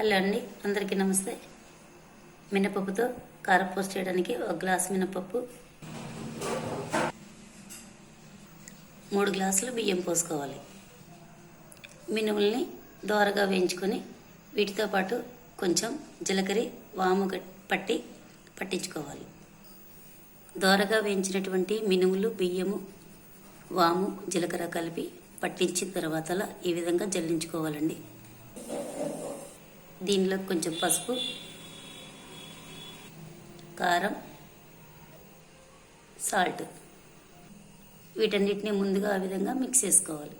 Hello అండి అందరికీ నమస్తే. మినపప్పుతో కారపూస చేయడానికి ఒక గ్లాస్ మినపప్పు మూడు గ్లాసులు బియ్యం పోసుకోవాలి. మినుముల్ని దోరగా వేయించుకొని వీటితో పాటు కొంచెం జీలకర్ర వాము పట్టి పట్టించుకోవాలి. దోరగా వేయించినటువంటి మినుములు బియ్యము వాము జీలకర్ర కలిపి పట్టించిన తర్వాత ఈ విధంగా జల్లించుకోవాలండి. దీనిలో కొంచెం పసుపు కారం సాల్ట్. వీటన్నిటిని ముందుగా ఆ విధంగా మిక్స్ చేసుకోవాలి.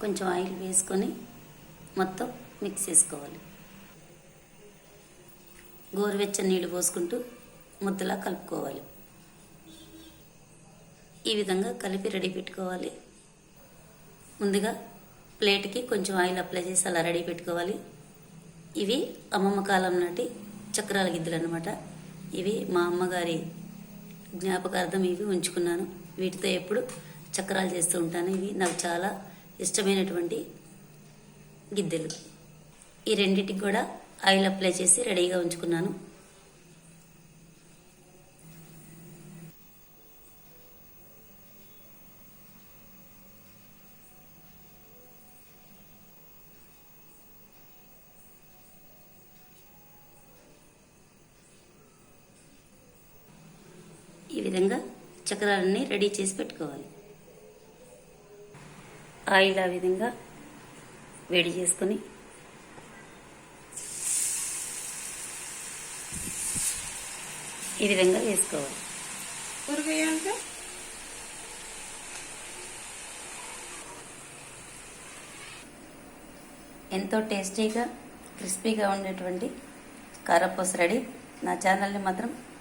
కొంచెం ఆయిల్ వేసుకొని మొత్తం మిక్స్ చేసుకోవాలి. గోరువెచ్చని నీళ్ళు పోసుకుంటూ ముద్దలా కలుపుకోవాలి. ఈ విధంగా కలిపి రెడీ పెట్టుకోవాలి. ముందుగా ప్లేట్కి కొంచెం ఆయిల్ అప్లై చేసి అలా రెడీ పెట్టుకోవాలి. ఇవి అమ్మమ్మ కాలం నాటి చక్రాల గిద్దలు అనమాట ఇవి మా అమ్మగారి జ్ఞాపకార్థం ఇవి ఉంచుకున్నాను. వీటితో ఎప్పుడు చక్రాలు చేస్తూ ఉంటాను. ఇవి నాకు చాలా ఇష్టమైనటువంటి గిద్దెలు. ఈ రెండింటికి కూడా ఆయిల్ అప్లై చేసి రెడీగా ఉంచుకున్నాను. విధంగా చక్రాలన్నీ రెడీ చేసి పెట్టుకోవాలి. ఆయిల్ ఆ విధంగా వేడి చేసుకొని ఈ విధంగా వేసుకోవాలి. ఎంతో టేస్టీగా క్రిస్పీగా ఉండేటువంటి కారపూస రెడీ. నా ఛానల్ని మాత్రం